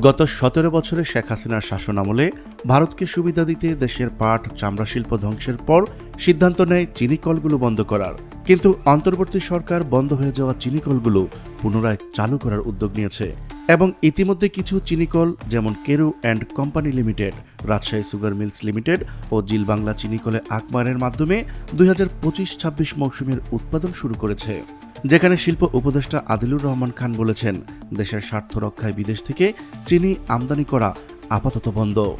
গত সতেরো বছরে শেখ হাসিনার শাসন আমলে ভারতকে সুবিধা দিতে দেশের পাট, চামড়া শিল্প ধ্বংসের পর সিদ্ধান্ত নেয় চিনি কলগুলো বন্ধ করার। কিন্তু অন্তর্বর্তী সরকার বন্ধ হয়ে যাওয়া চিনি কলগুলো পুনরায় চালু করার উদ্যোগ নিয়েছে এবং ইতিমধ্যে কিছু চিনিকল যেমন Carew and company limited, Rajshahi sugar mills limited ও জিল বাংলা চিনিকলে আকমারের মাধ্যমে দুই হাজার পঁচিশ ছাব্বিশ মৌসুমের উৎপাদন শুরু করেছে। যেখানে শিল্প উপদেষ্টা আদিলুর রহমান খান বলেছেন, দেশের স্বার্থ রক্ষায় বিদেশ থেকে চিনি আমদানি করা আপাতত বন্ধ।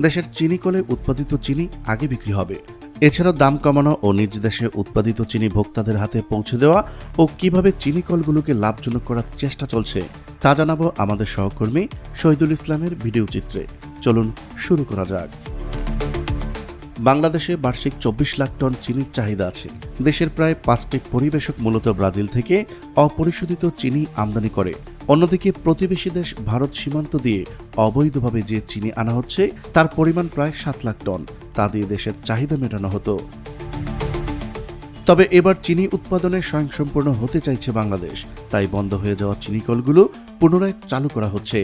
দেশের চিনি কলে উৎপাদিত চিনি আগে বিক্রি হবে। এছাড়াও দাম কমানো ও নিজ দেশে উৎপাদিত চিনি ভোক্তাদের হাতে পৌঁছে দেওয়া ও কীভাবে চিনি কলগুলোকে লাভজনক করার চেষ্টা চলছে, তা জানাব আমাদের সহকর্মী শহীদুল ইসলামের ভিডিও চিত্রে। চলুন শুরু করা যাক। বাংলাদেশে বার্ষিক চব্বিশ লাখ টন চিনির চাহিদা আছে। দেশের প্রায় পাঁচটি পরিবেশক মূলত ব্রাজিল থেকে অপরিশোধিত চিনি আমদানি করে। অন্যদিকে প্রতিবেশী দেশ ভারত সীমান্ত দিয়ে অবৈধভাবে যে চিনি আনা হচ্ছে, তার পরিমাণ প্রায় সাত লাখ টন। তা দিয়ে দেশের চাহিদা মেটানো হতো। তবে এবার চিনি উৎপাদনে স্বয়ংসম্পূর্ণ হতে চাইছে বাংলাদেশ। তাই বন্ধ হয়ে যাওয়া চিনিকলগুলো পুনরায় চালু করা হচ্ছে।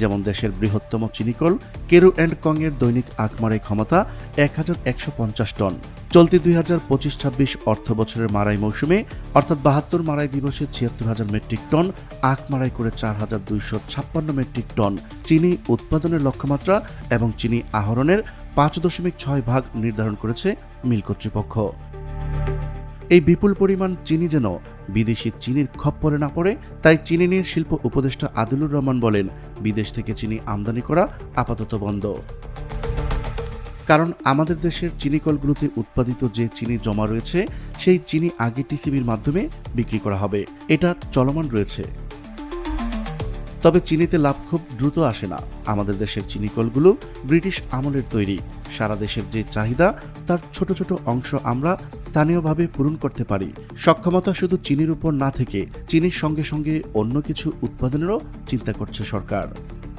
যেমন দেশের বৃহত্তম চিনিকল কেরু অ্যান্ড কং এর দৈনিক আকমারাই ক্ষমতা এক হাজার একশো পঞ্চাশ টন। চলতি দুই হাজার পঁচিশ ছাব্বিশ অর্থ বছরের মারাই মৌসুমে, অর্থাৎ বাহাত্তর মারাই দিবসে ছিয়াত্তর হাজার মেট্রিক টন, আখ মারাই করে চার হাজার দুইশো ছাপ্পান্ন মেট্রিক টন চিনি উৎপাদনের লক্ষ্যমাত্রা এবং চিনি আহরণের পাঁচ দশমিক ছয় ভাগ নির্ধারণ করেছে মিল কর্তৃপক্ষ। এই বিপুল পরিমাণ চিনি যেন বিদেশি চিনির খপ্পরে না পড়ে, তাই চিনি নিয়ে শিল্প উপদেষ্টা আদিলুর রহমান বলেন, বিদেশ থেকে চিনি আমদানি করা আপাতত বন্ধ। কারণ আমাদের দেশের চিনিকলগুলোতে উৎপাদিত যে চিনি জমা রয়েছে, সেই চিনি আগে টিসিবির মাধ্যমে বিক্রি করা হবে। এটা চলমান রয়েছে। তবে চিনিতে লাভ খুব দ্রুত আসে না। আমাদের দেশের চিনিকলগুলো ব্রিটিশ আমলের তৈরি। সারা দেশের যে চাহিদা, তার ছোট ছোট অংশ আমরা স্থানীয়ভাবে পূরণ করতে পারি। সক্ষমতা শুধু চিনির উপর না থেকে চিনির সঙ্গে সঙ্গে অন্য কিছু উৎপাদনেরও চিন্তা করছে সরকার।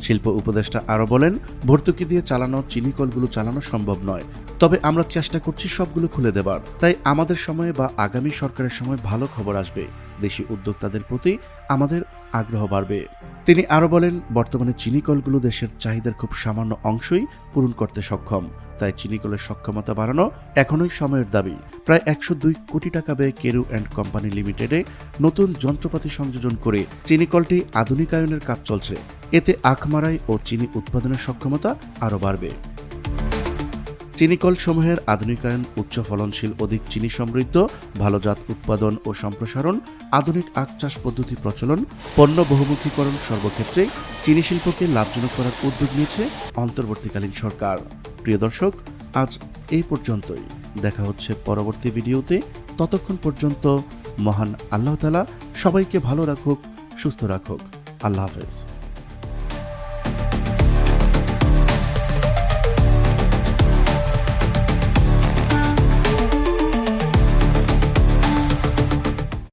শিল্প উপদেষ্টা আরও বলেন, ভর্তুকি দিয়ে চালানো চিনিকলগুলো চালানো সম্ভব নয়। তবে আমরা চেষ্টা করছি সবগুলো খুলে দেবার। তাই আমাদের সময়ে বা আগামী সরকারের সময় ভালো খবর আসবে। দেশি উদ্যোক্তাদের প্রতি আমাদের আগ্রহ বাড়বে। তিনি আরও বলেন, বর্তমানে চিনিকলগুলো দেশের চাহিদার খুব সামান্য অংশই পূরণ করতে সক্ষম। তাই চিনিকলের সক্ষমতা বাড়ানো এখনই সময়ের দাবি। প্রায় একশো দুই কোটি টাকা ব্যয়ে কেরু অ্যান্ড কোম্পানি লিমিটেডে নতুন যন্ত্রপাতি সংযোজন করে চিনিকলটি আধুনিকায়নের কাজ চলছে। এতে আখমারাই ও চিনি উৎপাদনের সক্ষমতা আরও বাড়বে। চিনিকল সমূহের আধুনিকায়ন, উচ্চ ফলনশীল অধিক চিনি সমৃদ্ধ ভালো জাত উৎপাদন ও সম্প্রসারণ, আধুনিক আখ চাষ পদ্ধতি প্রচলন, পণ্য বহুমুখীকরণ সর্বক্ষেত্রে চিনি শিল্পকে লাভজনক করার উদ্যোগ নিয়েছে অন্তর্বর্তীকালীন সরকার। প্রিয় দর্শক, আজ এই পর্যন্তই। দেখা হচ্ছে পরবর্তী ভিডিওতে। ততক্ষণ পর্যন্ত মহান আল্লাহ তালা সবাইকে ভালো রাখুক, সুস্থ রাখুক। আল্লাহ হাফেজ।